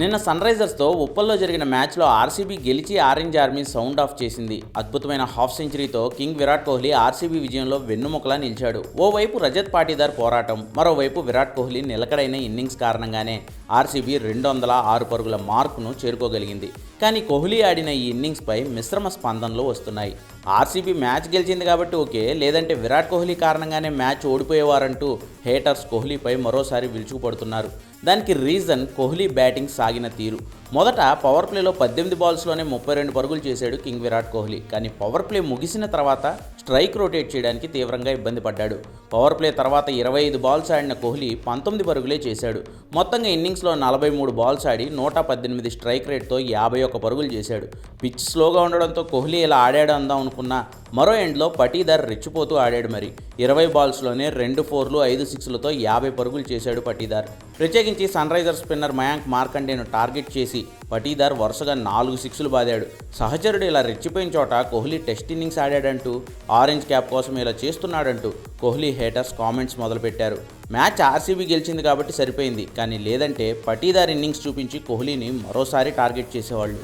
నిన్న సన్ రైజర్స్తో ఉప్పల్లో జరిగిన మ్యాచ్లో ఆర్సీబీ గెలిచి ఆరెంజ్ ఆర్మీ సౌండ్ ఆఫ్ చేసింది. అద్భుతమైన హాఫ్ సెంచరీతో కింగ్ విరాట్ కోహ్లీ ఆర్సీబీ విజయంలో వెన్నుముకలా నిలిచాడు. ఓవైపు రజత్ పాటీదార్ పోరాటం మరోవైపు విరాట్ కోహ్లీ నిలకడైన ఇన్నింగ్స్ కారణంగానే ఆర్సీబీ రెండు వందల ఆరు పరుగుల మార్కును చేరుకోగలిగింది. కానీ కోహ్లీ ఆడిన ఈ ఇన్నింగ్స్పై మిశ్రమ స్పందనలు వస్తున్నాయి. ఆర్సీబీ మ్యాచ్ గెలిచింది కాబట్టి ఓకే లేదంటే విరాట్ కోహ్లీ కారణంగానే మ్యాచ్ ఓడిపోయేవారంటూ హేటర్స్ కోహ్లీపై మరోసారి విరుచుకుపడుతున్నారు. దానికి రీజన్ కోహ్లీ బ్యాటింగ్ సాగిన తీరు. మొదట పవర్ ప్లేలో పద్దెనిమిది బాల్స్లోనే ముప్పై రెండు పరుగులు చేశాడు కింగ్ విరాట్ కోహ్లీ. కానీ పవర్ ప్లే ముగిసిన తర్వాత స్ట్రైక్ రొటేట్ చేయడానికి తీవ్రంగా ఇబ్బంది పడ్డాడు. పవర్ ప్లే తర్వాత ఇరవై ఐదు బాల్స్ ఆడిన కోహ్లీ పంతొమ్మిది పరుగులే చేశాడు. మొత్తంగా ఇన్నింగ్స్లో నలభై మూడు బాల్స్ ఆడి నూట పద్దెనిమిది స్ట్రైక్ రేట్తో యాభై ఒక్క పరుగులు చేశాడు. పిచ్ స్లోగా ఉండడంతో కోహ్లీ ఇలా ఆడాడు అందాం అనుకున్నా మరో ఎండ్లో పటీదార్ రెచ్చిపోతూ ఆడాడు మరి. ఇరవై బాల్స్లోనే రెండు ఫోర్లు ఐదు సిక్స్లతో యాభై పరుగులు చేశాడు పటీదార్. ప్రత్యేకించి సన్రైజర్ స్పిన్నర్ మయాంక్ మార్కండేను టార్గెట్ చేసి పటీదార్ వరుసగా నాలుగు సిక్స్లు బాదాడు. సహచరుడు ఇలా రెచ్చిపోయిన చోట కోహ్లీ టెస్ట్ ఇన్నింగ్స్ ఆడాడంటూ ఆరెంజ్ క్యాప్ కోసం ఇలా చేస్తున్నాడంటూ కోహ్లీ హేటర్స్ కామెంట్స్ మొదలుపెట్టారు. మ్యాచ్ ఆర్సీబీ గెలిచింది కాబట్టి సరిపోయింది కానీ లేదంటే పటీదార్ ఇన్నింగ్స్ చూపించి కోహ్లీని మరోసారి టార్గెట్ చేసేవాళ్ళు.